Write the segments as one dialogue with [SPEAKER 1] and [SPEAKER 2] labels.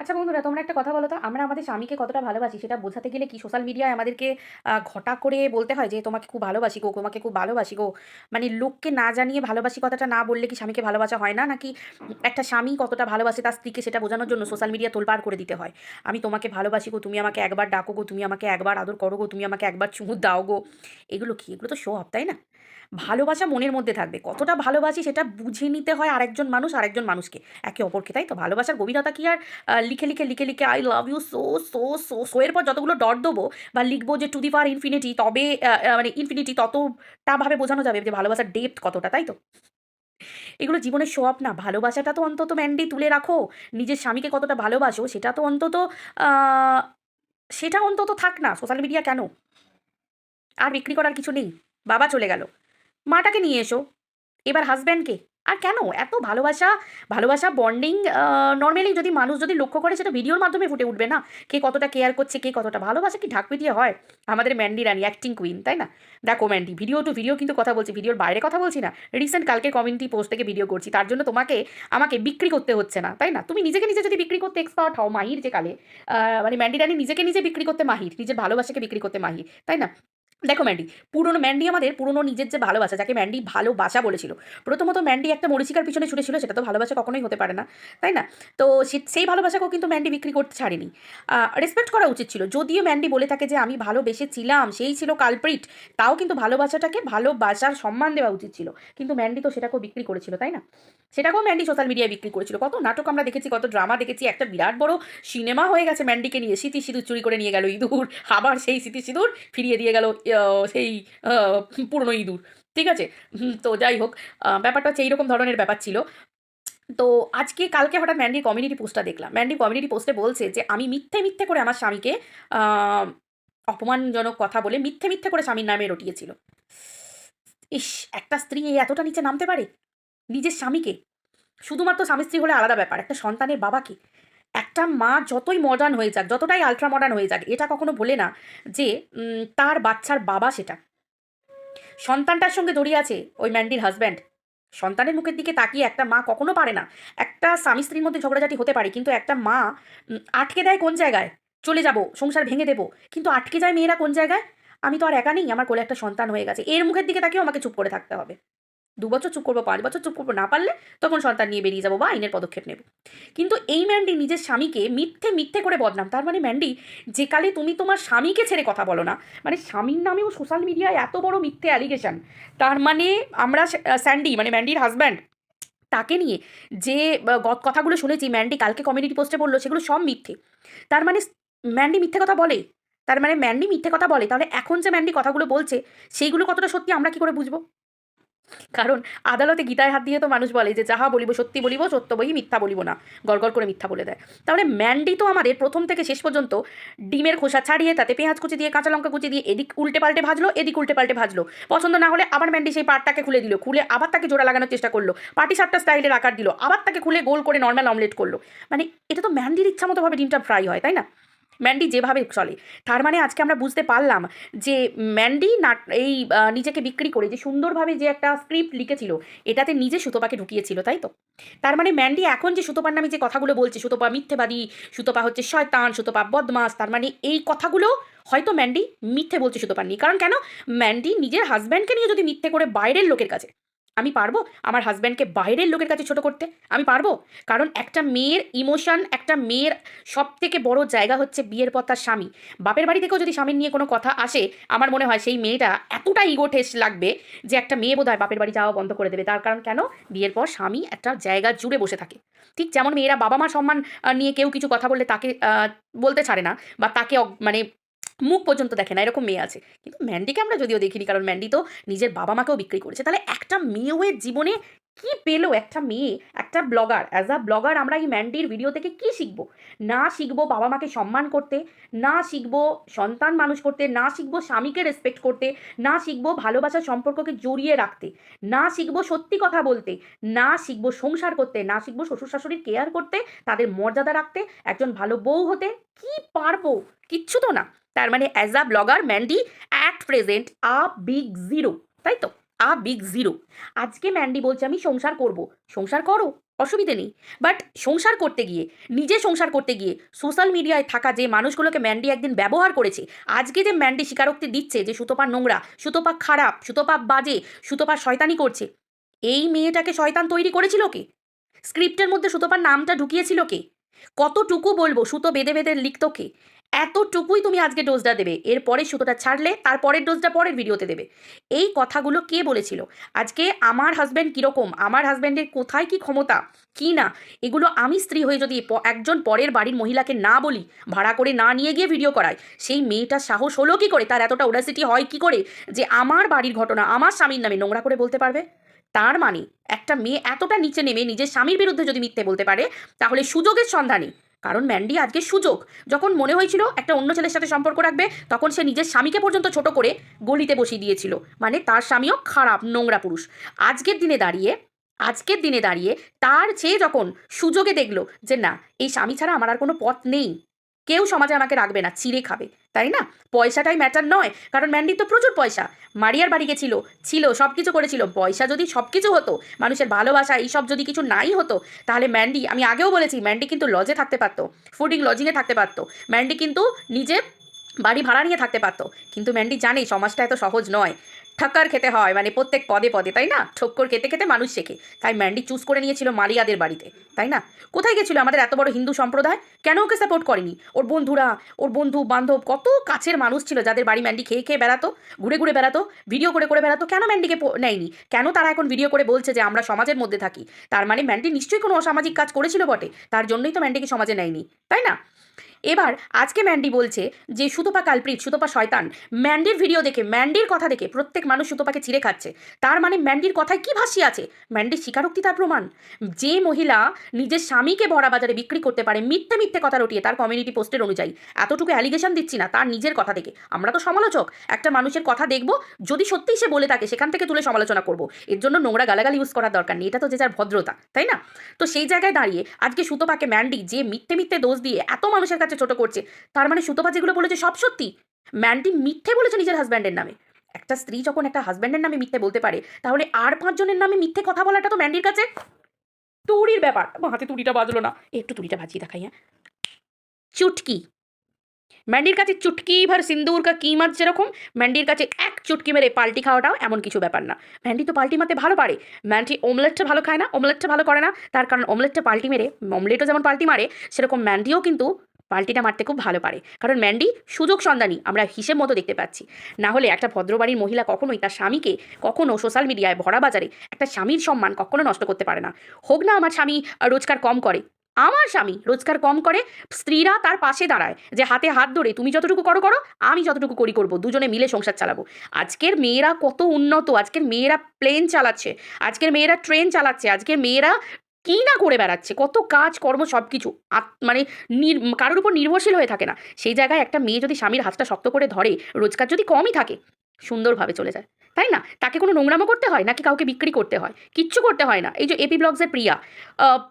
[SPEAKER 1] আচ্ছা বন্ধুরা, তোমরা একটা কথা বলো তো? আমরা আমাদের স্বামীকে কতটা ভালোবাসি সেটা বোঝাতে গেলে কি সোশ্যাল মিডিয়ায় আমাদেরকে ঘটা করে বলতে হয় যে, তোমাকে খুব ভালোবাসি গো, তোমাকে খুব ভালোবাসি গো মানে লোককে না জানিয়ে ভালোবাসি কথাটা না বললে কি স্বামীকে ভালোবাসা হয় না? নাকি একটা স্বামী কতটা ভালোবাসে তার স্ত্রীকে সেটা বোঝানোর জন্য সোশ্যাল মিডিয়া তোলপাড় করে দিতে হয়? আমি তোমাকে ভালোবাসি গো, তুমি আমাকে একবার ডাকো গো, তুমি আমাকে একবার আদর করো গো, তুমি আমাকে একবার চুমু দাও গো এগুলো কি? এগুলো তো শো অফ তাই না? ভালোবাসা মনের মধ্যে থাকবে। কতটা ভালোবাসি সেটা বুঝে নিতে হয় আরেকজন মানুষ, আরেকজন মানুষকে। একে অপরকে, তাই তো? ভালোবাসার গভীরতা কি আর লিখে লিখে লিখে লিখে I love you so so so so এর পর যতগুলো ডট দেবো বা লিখব যে টু দি পার ইনফিনিটি তবে মানে ইনফিনিটি ততটা ভাবে বোঝানো যাবে যে ভালোবাসার ডেপথ কতটা, তাই তো? এগুলো জীবনের আপ না। ভালোবাসাটা তো অন্তত ম্যান্ডি তুলে রাখো। নিজের স্বামীকে কতটা ভালোবাসো সেটা তো অন্তত সেটা অন্তত থাক না। সোশ্যাল মিডিয়া কেন? আর বিক্রি করার কিছু নেই। বাবা চলে গেল। মাটাকে নিয়ে এসো। এবার হাজব্যান্ডকে আর কেন? এত ভালোবাসা ভালোবাসা বন্ডিং নর্মালি যদি মানুষ যদি লক্ষ্য করে সেটা ভিডিওর মাধ্যমে ফুটে উঠবে না। কে কতটা কেয়ার করছে, কে কতটা ভালোবাসা, কি ঢাক পিটিয়ে হয়? আমাদের ম্যান্ডি রানি অ্যাক্টিং কুইন তাই না? দেখো ম্যান্ডি ভিডিও টু ভিডিও কিন্তু কথা বলছি ভিডিওর বাইরে কথা বলছি না। রিসেন্ট কালকে কমিউনিটি পোস্ট থেকে ভিডিও করছি। তার জন্য তোমাকে, আমাকে বিক্রি করতে হচ্ছে না, তাই না? তুমি নিজেকে নিজে যদি বিক্রি করতে এক্সপার্ট হও মাহির যে কালে মানে ম্যান্ডি রানি নিজেকে নিজে বিক্রি করতে মাহির, নিজের ভালোবাসাকে বিক্রি করতে মাহির, তাই না? দেখো ম্যান্ডি, পুরনো ম্যান্ডি আমাদের পুরনো নিজের যে ভালোবাসা, যাকে ম্যান্ডি ভালোবাসা বলেছিল, প্রথমত ম্যান্ডি একটা মরিচিকার পিছনে ছুটেছিল, সেটা তো ভালোবাসা কখনোই হতে পারে না, তাই না? তো সেই ভালোবাসাকেও কিন্তু ম্যান্ডি বিক্রি করতে ছাড়েনি। রেসপেক্ট করা উচিত ছিল, যদিও ম্যান্ডি বলে থাকে যে আমি ভালোবেসেছিলাম, সেই ছিল কালপ্রিট তাও কিন্তু ভালোবাসাটাকে ভালোবাসার সম্মান দেওয়া উচিত ছিল, কিন্তু ম্যান্ডি তো সেটাকেও বিক্রি করেছিল, তাই না? সেটাকেও ম্যান্ডি সোশ্যাল মিডিয়ায় বিক্রি করেছিল, কত নাটক আমরা দেখেছি, কত ড্রামা দেখেছি, একটা বিরাট বড় সিনেমা হয়ে গেছে ম্যান্ডিকে নিয়ে স্মৃতি সিঁদুর চুরি করে নিয়ে গেল ইঁদুর, আবার সেই স্মৃতি সিঁদুর ফিরিয়ে দিয়ে গেল সেই পুরনো ইঁদুর। ঠিক আছে? তো যাই হোক ব্যাপারটা হচ্ছে এইরকম ধরনের ব্যাপার ছিল। তো আজকে, কালকে হঠাৎ ম্যান্ডির কমিউনিটি পোস্টটা দেখলাম। ম্যান্ডি কমিউনিটি পোস্টে বলছে যে, আমি মিথ্যে মিথ্যে করে আমার স্বামীকে অপমানজনক কথা বলে মিথ্যে মিথ্যে করে স্বামীর নামে রটিয়েছিল। ইস, একটা স্ত্রী এই এতটা নিচে নামতে পারে? নিজের স্বামীকে? শুধুমাত্র স্বামী স্ত্রী হলে আলাদা ব্যাপার। একটা সন্তানের বাবাকে? একটা মা যতই মডার্ন হয়ে যাক, যতটাই আলট্রা মডার্ন হয়ে যাক, এটা কখনো বলে না যে তার বাচ্চার বাবা সেটা। সন্তানটার সঙ্গে জড়িয়ে আছে ওই ম্যান্ডির হাজব্যান্ড সন্তানের মুখের দিকে তাকিয়ে একটা মা কখনো পারে না। একটা স্বামী স্ত্রীর মধ্যে ঝগড়াঝাটি হতে পারে, কিন্তু একটা মা আটকে দেয় কোন জায়গায়? চলে যাব, সংসার ভেঙে দেবো, কিন্তু আটকে যায় মেয়েরা কোন জায়গায়? আমি তো আর একা নেই, আমার কোলে একটা সন্তান হয়ে গেছে। এর মুখের দিকে তাকিয়েও আমাকে চুপ করে থাকতে হবে। দু বছর চুপ করব, পাঁচ বছর চুপ করব, না পারলে তখন সন্তান নিয়ে বেরিয়ে যাব বা আইনের পদক্ষেপ নেব। কিন্তু এই ম্যান্ডি নিজের স্বামীকে মিথ্যে মিথ্যে করে বদনাম। তার মানে ম্যান্ডি, যে কালে তুমি তোমার স্বামীকে ছেড়ে কথা বলো না মানে স্বামীর নামেও সোশ্যাল মিডিয়ায় এত বড় মিথ্যে অ্যালিগেশন, তার মানে আমরা স্যান্ডি মানে ম্যান্ডির হাজব্যান্ড, তাকে নিয়ে যে কথাগুলো শুনেছি, ম্যান্ডি কালকে কমিউনিটি পোস্টে বলল, সেগুলো সব মিথ্যে। তার মানে ম্যান্ডি মিথ্যে কথা বলে? তার মানে ম্যান্ডি মিথ্যে কথা বলে? তাহলে এখন যে ম্যান্ডি কথাগুলো বলছে, সেইগুলো কতটা সত্যি আমরা কি করে বুঝব? কারণ আদালতে গীতায় হাত দিয়ে তো মানুষ বলে যে যাহা বলিব সত্যি বলিব, সত্য বই মিথ্যা বলিব না। গড়গড় করে মিথ্যা বলে দেয়। তাহলে ম্যান্ডি তো আমাদের প্রথম থেকে শেষ পর্যন্ত ডিমের খোসা ছাড়িয়ে তাতে পেঁয়াজ কুচি দিয়ে, কাঁচা লঙ্কা কুচি দিয়ে এদিক উল্টে পাল্টে ভাজলো, এদিক উল্টে পাল্টে ভাজলো। পছন্দ না হলে আবার ম্যান্ডি সেই পাটটাকে খুলে দিল, খুলে আবার তাকে জোড়া লাগানোর চেষ্টা করল, পাটি সাপটা স্টাইলের আকার দিল, আবার তাকে খুলে গোল করে নর্মাল অমলেট করল। মানে এটা তো ম্যান্ডির ইচ্ছা মতো ভাবে ডিমটা ফ্রাই হয়, তাই না? ম্যান্ডি যেভাবে চলে, তার মানে আজকে আমরা বুঝতে পারলাম যে ম্যান্ডি না, এই নিজেকে বিক্রি করে যে সুন্দরভাবে যে একটা স্ক্রিপ্ট লিখেছিল, এটাতে নিজে সুতোপাকে ঢুকিয়েছিল, তাই তো? তার মানে ম্যান্ডি এখন যে সুতোপার নামে যে কথাগুলো বলছে, সুতোপা মিথ্যেবাদী, সুতোপা হচ্ছে শয়তান, সুতোপা বদমাস, তার মানে এই কথাগুলো হয়তো ম্যান্ডি মিথ্যে বলছে সুতোপার নিয়ে। কারণ কেন? ম্যান্ডি নিজের হাজব্যান্ডকে নিয়ে যদি মিথ্যে করে বাইরের লোকের কাছে আমি পারব আমার হাজব্যান্ডকে বাইরের লোকের কাছে ছোট করতে? আমি পারব? কারণ একটা মেয়ের ইমোশন একটা মেয়ের সব থেকে বড় জায়গা হচ্ছে বিয়ের পর তার স্বামী। বাপের বাড়ি থেকেও যদি স্বামীর নিয়ে কোনো কথা আসে, আমার মনে হয় সেই মেয়েটা এতটা ইগো ঠেস লাগবে যে একটা মেয়ে বোধ বাপের বাড়ি যাওয়া বন্ধ করে দেবে। তার কারণ কেন? বিয়ের পর স্বামী একটা জায়গা জুড়ে বসে থাকে। ঠিক যেমন মেয়েরা বাবা মা সম্মান নিয়ে কেউ কিছু কথা বললে তাকে বলতে ছাড়ে না বা তাকে মানে মুখ পর্যন্ত দেখে না, এরকম মেয়ে আছে। কিন্তু ম্যান্ডিকে আমরা যদিও দেখিনি, কারণ ম্যান্ডি তো নিজের বাবা মাকেও বিক্রি করেছে। তাহলে একটা মেয়ে জীবনে কি পেল একটা মেয়ে, একটা ব্লগার? অ্যাজ আ ব্লগার আমরা এই ম্যান্ডির ভিডিও থেকে কি শিখব? না শিখব বাবা মাকে সম্মান করতে, না শিখব সন্তান মানুষ করতে, না শিখব স্বামীকে রেসপেক্ট করতে, না শিখব ভালোবাসার সম্পর্ককে জড়িয়ে রাখতে, না শিখব সত্যি কথা বলতে, না শিখব সংসার করতে, না শিখব শ্বশুর শাশুড়ির কেয়ার করতে, তাদের মর্যাদা রাখতে, একজন ভালো বউ হতে, কি পারব? কিচ্ছু তো না। তার মানে as a blogger Mandy at present a big zero তাই তো? আ বিগ জিরো আজকে ম্যান্ডি বলছে, আমি সংসার করব। সংসার করো, অসুবিধে নেই। বাট সংসার করতে গিয়ে, নিজে সংসার করতে গিয়ে সোশ্যাল মিডিয়ায় থাকা যে মানুষগুলোকে ম্যান্ডি একদিন ব্যবহার করেছে, আজকে যে ম্যান্ডি স্বীকারোক্তি দিচ্ছে যে সুতোপা নোংরা, সুতোপা খারাপ, সুতোপা বাজে, সুতোপা শয়তানি করছে, এই মেয়েটাকে শয়তান তৈরি করেছিল কে? স্ক্রিপ্টের মধ্যে সুতোপার নামটা ঢুকিয়েছিল কে? কতটুকু বলব, সুতো বেঁধে বেঁধে লিখতো কে? এতটুকুই তুমি আজকে ডোজটা দেবে। এরপরে সুতোটা ছাড়লে, তারপরের ডোজটা পরের ভিডিওতে দেবে। এই কথাগুলো কে বলেছিল? আজকে আমার হাজব্যান্ড কীরকম? আমার হাজব্যান্ডের কোথায় কি ক্ষমতা? কি না? এগুলো আমি স্ত্রী হয়ে যদি একজন পরের বাড়ির মহিলাকে না বলি, ভাড়া করে না নিয়ে গিয়ে ভিডিও করায়, সেই মেয়েটার সাহস হলো কি করে? তার এতটা ওডাসিটি হয় কি করে? যে আমার বাড়ির ঘটনা, আমার স্বামীর নামে নোংরা করে বলতে পারবে? তার মানে একটা মেয়ে এতটা নিচে নেমে নিজের স্বামীর বিরুদ্ধে যদি মিথ্যে বলতে পারে, তাহলে সুযোগের সন্ধানে কারণ ম্যান্ডি আজকে সুযোগ। যখন মনে হয়েছিল একটা অন্য ছেলের সাথে সম্পর্ক রাখবে, তখন সে নিজের স্বামীকে পর্যন্ত ছোট করে গলিতে বসিয়ে দিয়েছিল। মানে তার স্বামীও খারাপ, নোংরা পুরুষ। আজকের দিনে দাঁড়িয়ে, আজকের দিনে দাঁড়িয়ে তার চেয়ে যখন সুযোগে দেখল যে না, এই স্বামী ছাড়া আমার আর কোনো পথ নেই কেউ সমাজে আমাকে রাখবে না, চিড়ে খাবে, তাই না? পয়সাটাই ম্যাটার নয়, কারণ ম্যান্ডির তো প্রচুর পয়সা। মারিয়ার বাড়ি গেছিল, ছিল সব কিছু করেছিল, পয়সা যদি সব কিছু হতো, মানুষের ভালোবাসা, এইসব যদি কিছু নাই হতো, তাহলে ম্যান্ডি আমি আগেও বলেছি ম্যান্ডি কিন্তু লজে থাকতে পারতো ফুডিং লজিংয়ে থাকতে পারতো ম্যান্ডি কিন্তু নিজে বাড়ি ভাড়া নিয়ে থাকতে পারতো, কিন্তু ম্যান্ডি জানে সমাজটা এত সহজ নয়। ঠাক্কার খেতে হয় মানে প্রত্যেক পদে পদে, তাই না? ঠক্কর খেতে খেতে মানুষ শেখে। তাই ম্যান্ডি চুজ করে নিয়েছিল মালিয়াদের বাড়িতে, তাই না? কোথায় গেছিল আমাদের এত বড় হিন্দু সম্প্রদায়? কেন ওকে সাপোর্ট করেনি? ওর বন্ধুরা, ওর বন্ধু বান্ধব, কত কাছের মানুষ ছিল যাদের বাড়ি ম্যান্ডি খেয়ে খেয়ে বেড়াতো, ঘুরে ঘুরে বেড়াতো ভিডিও করে করে বেড়াতো, কেন ম্যান্ডিকে নেয়নি? কেন তারা এখন ভিডিও করে বলছে যে আমরা সমাজের মধ্যে থাকি? তার মানে ম্যান্ডি নিশ্চয়ই কোনো অসামাজিক কাজ করেছিল বটে, তার জন্যই তো ম্যান্ডিকে সমাজে নেয়নি, তাই না? এবার আজকে ম্যান্ডি বলছে যে, সুতপা কালপ্রিত সুতপা শয়তান, ম্যান্ডির ভিডিও দেখে, ম্যান্ডির কথা দেখে প্রত্যেক মানুষ সুতপাকে চিড়ে খাচ্ছে। তার মানে ম্যান্ডির কথায় কি ভাসিয়ে আছে? ম্যান্ডির স্বীকারোক্তি তার প্রমাণ। যে মহিলা নিজের স্বামীকে ভরা বাজারে বিক্রি করতে পারে, মিথ্যে মিথ্যে কথা রটিয়ে তার কমিউনিটি পোস্টের অনুযায়ী। এতটুকু অ্যালিগেশন দিচ্ছি না, তার নিজের কথা থেকে আমরা তো সমালোচক। একটা মানুষের কথা দেখব, যদি সত্যিই সে বলে থাকে, সেখান থেকে তুলে সমালোচনা করব। এর জন্য নোংরা গালাগালি ইউজ করার দরকার নেই, এটা তো যে যার ভদ্রতা, তাই না? তো সেই জায়গায় দাঁড়িয়ে আজকে সুতপাকে ম্যান্ডি যে মিথ্যে মিথ্যে দোষ দিয়ে এত মানুষের কাছে ছোট করছে। তার মানে সুতপা যেগুলো বলেছে সব সত্যি? ম্যান্ডি মিথ্যে বলেছে নিজের হাজব্যান্ডের নামে। একটা স্ত্রী যখন একটা হাজব্যান্ডের নামে মিথ্যে বলতে পারে, তাহলে আর পাঁচজনের নামে মিথ্যে কথা বলাটা তো ম্যান্ডির কাছে তুড়ির ব্যাপার। হাতে তুড়িটা বাজলো না। একটু তুড়িটা বাজিয়ে দেখাই হ্যাঁ। চুটকি। ম্যান্ডির কাছে চুটকি ভর সিন্দুর কা কিমত যেরকম, ম্যান্ডির কাছে এক চুটকি মেরে পাল্টি খাওয়াটাও এমন কিছু ব্যাপার না। ম্যান্ডি তো পাল্টি মারতে ভালো পারে। ম্যান্ডি অমলেটটা ভালো খায় না, অমলেটটা ভালো করে না। তার কারণ অমলেটটা পাল্টি মেরে, অমলেটও যেমন পাল্টি মারে, সেরকম ম্যান্ডিও কিন্তু পাল্টিটা মারতে খুব ভালো পারে। কারণ ম্যান্ডি সুযোগ সন্ধানী, আমরা হিসেব মতো দেখতে পাচ্ছি। না হলে একটা ভদ্রবাড়ির মহিলা কখনোই তার স্বামীকে কখনো সোশ্যাল মিডিয়ায় ভরা বাজারে একটা স্বামীর সম্মান কখনো নষ্ট করতে পারে না। হোক না আমার স্বামী রোজগার কম করে, আমার স্বামী রোজগার কম করে, স্ত্রীরা তার পাশে দাঁড়ায় যে হাতে হাত ধরে তুমি যতটুকু করো করো, আমি যতটুকু করি করব, দুজনে মিলে সংসার চালাবো। আজকের মেয়েরা কত উন্নত, আজকের মেয়েরা প্লেন চালাচ্ছে, আজকের মেয়েরা ট্রেন চালাচ্ছে, আজকের মেয়েরা কি না করে বেড়াচ্ছে? কত কাজ, কর্ম সব কিছু মানে নির- কারোর উপর নির্ভরশীল হয়ে থাকে না। সেই জায়গায় একটা মেয়ে যদি স্বামীর হাতটা শক্ত করে ধরে, রোজগার যদি কমই থাকে, সুন্দরভাবে চলে যায়। তাই না? তাকে কোনো নোংরামো করতে হয় নাকি কাউকে বিক্রি করতে হয়? কিচ্ছু করতে হয় না। এই যে এপি ব্লগসের প্রিয়া।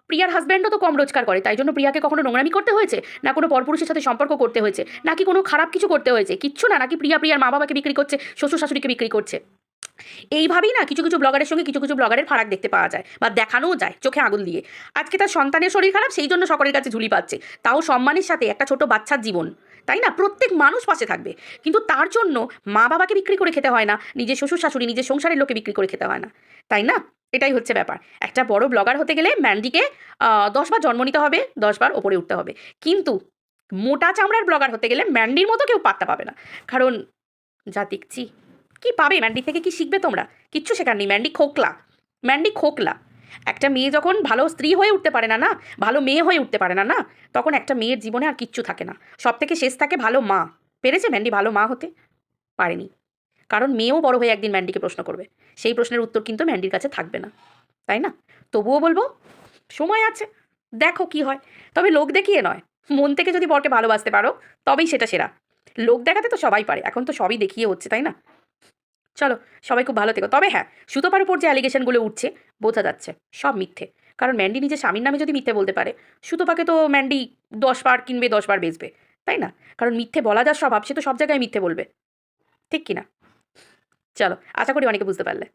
[SPEAKER 1] প্রিয়ার হাজব্যান্ডও তো কম রোজগার করে, তাই জন্য প্রিয়াকে কখনো নোংরামি করতে হয়েছে? না কোনো পরপুরুষের সাথে সম্পর্ক করতে হয়েছে? নাকি কোনো খারাপ কিছু করতে হয়েছে? কিচ্ছু না, নাকি প্রিয়া প্রিয়ার মা বাবাকে বিক্রি করছে শ্বশুর শাশুড়িকে বিক্রি করছে? এইভাবেই না কিছু কিছু ব্লগারের সঙ্গে কিছু কিছু ব্লগারের ফারাক দেখতে পাওয়া যায় বা দেখানোও যায়, চোখে আগুন দিয়ে। আজকে তার সন্তানের শরীর খারাপ, সেই জন্য সকলের কাছে ঝুলি পাচ্ছে। তাও সম্মানের সাথে একটা ছোট বাচ্চার জীবন, তাই না? প্রত্যেক মানুষ পাশে থাকবে। কিন্তু তার জন্য মা বাবাকে বিক্রি করে খেতে হয় না, নিজের শ্বশুর শাশুড়ি, নিজের সংসারের লোকে বিক্রি করে খেতে হয় না, তাই না? এটাই হচ্ছে ব্যাপার। একটা বড় ব্লগার হতে গেলে ম্যান্ডিকে দশবার জন্ম নিতে হবে দশবার ওপরে উঠতে হবে। কিন্তু মোটা চামড়ার ব্লগার হতে গেলে ম্যান্ডির মতো কেউ পাত্তা পাবে না। কারণ যা দেখছি কি পাবে? ম্যান্ডি থেকে কি শিখবে তোমরা? কিচ্ছু শেখার নেই। ম্যান্ডি খোকলা। ম্যান্ডি খোকলা। একটা মেয়ে যখন ভালো স্ত্রী হয়ে উঠতে পারে না না, ভালো মেয়ে হয়ে উঠতে পারে না না, তখন একটা মেয়ের জীবনে আর কিচ্ছু থাকে না। সব থেকে শেষ থাকে ভালো মা। পেরেছে ম্যান্ডি ভালো মা হতে? পারেনি। কারণ মেয়েও বড় হয়ে একদিন ম্যান্ডিকে প্রশ্ন করবে। সেই প্রশ্নের উত্তর কিন্তু ম্যান্ডির কাছে থাকবে না। তাই না? তবুও বলব, সময় আছে। দেখো কি হয়। তবে লোক দেখিয়ে নয়। মন থেকে যদি বরকে ভালোবাসতে পারো, তবেই সেটা সেরা। লোক দেখাতে তো সবাই পারে। এখন তো সবই দেখিয়ে হচ্ছে, তাই না? চলো, সবাই খুব ভালো থেকো। তবে হ্যাঁ সুতোপার উপর যে অ্যালিগেশনগুলো উঠছে, বোঝা যাচ্ছে, সব মিথ্যে। কারণ ম্যান্ডি নিজের স্বামীর নামে যদি মিথ্যে বলতে পারে, সুতোপাকে তো ম্যান্ডি দশ বার কিনবে, দশ বার বেচবে, তাই না? কারণ মিথ্যে বলা যার স্বভাব, সে তো সব জায়গায় মিথ্যে বলবে। ঠিক কিনা? চলো, আশা করি অনেকে বুঝতে পারলে।